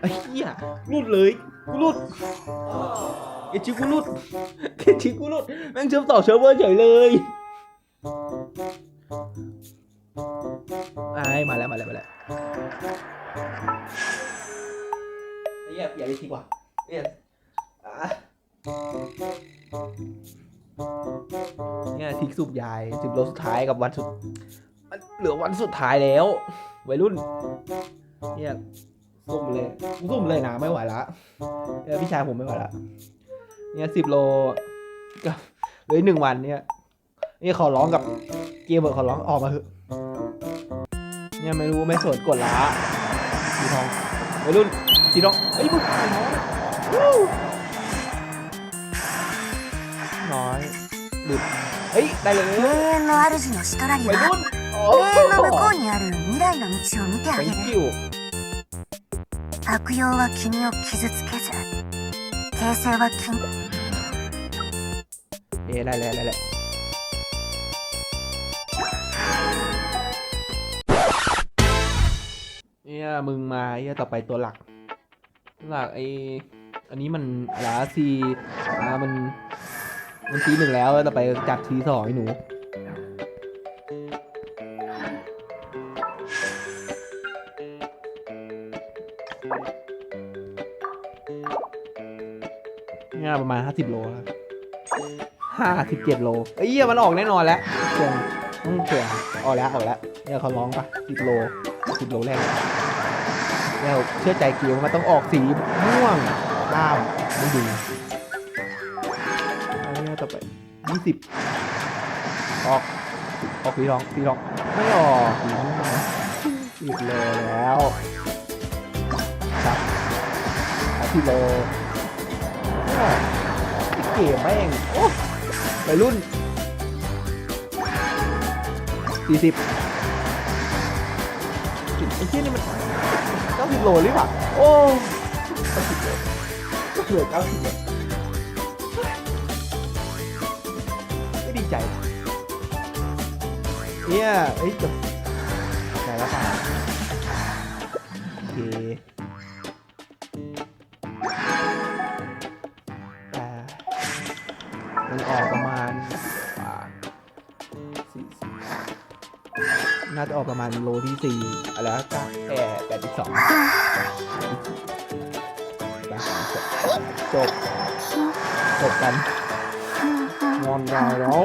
ไอ้เหี้ยรุดเลยกูรุดเอชิกูรุดเอชิกูรุดแม่งเชื่อมต่อเซิร์ฟเวอร์เฉยเลยไอ้มาแล้วมาแล้วมาแล้วไอ้เหี้ยเปลี่ยนไปทีกว่าเนี่ยอะเนี่ยทิกสูบยายสิบโลสุดท้ายกับวันสุด มันเหลือวันสุดท้ายแล้ว วัยรุ่นเนี่ย สุ่มเลยรุ่มเลยนะไม่ไหวละเออพี่ชายผมไม่ไหวละเนี่ยสิบโลกัเลยหนึ่งวันเนี่ยนี่ขอร้องกับเกียบเบอร์ขอร้องออกมาเถอะเนี่ยไม่รู้ไม่สนกดละสีทองวัยรุ่นสีทองไอ้บุตงน้อยหลุดเฮ้ยได้เลยวัยรุ่นโอ้โห の向こうにある未来の道を見てあげ thank る you 悪用は君を傷つけず形成は君 เอ๊ะได้แล้วได้แล้วเนี่ยมึงมาเนี่ยต่อไปตัวหลัก หลักไออันนี้มันอะไรซีอ่ามันมันทีหนึ่งแล้วต่อไปจากทีสองไอ้หนู เนี่ยประมาณห้าสิบโลครับห้าสิบเจ็ดโลไอ้ยเหี้ยมันออกแน่นอนแล้วเสียงต้องเสียงออกแล้วออกแล้วเนี่ยเขาร้องปะสิบโลสิบโลแรกเนี่ยเชื่อใจเกียวมันต้องออกสีม่วงข้ามไม่ดีอันนี้ต่อไปยี่สิบออกออกสีร้องสีร้องไม่ออกสิบโลแล้ว สิโลเกมแม่งโอ้วัยรุ่นสี่สิบไอ้เชี่ยนี่มันเก้าสิบโลหรือเปล่าโอ้เก้าสิบโลก็เหลือเก้าสิบโลไม่ดีใจเนี่ยเอ้ยจบใจแล้วป่ะโอเค มันออกประมาณสี่สิบน่าจะออกประมาณโลที่สี่อะไรนะก็แค่แปดสิบสองจบจบกันงอนเราแล้ว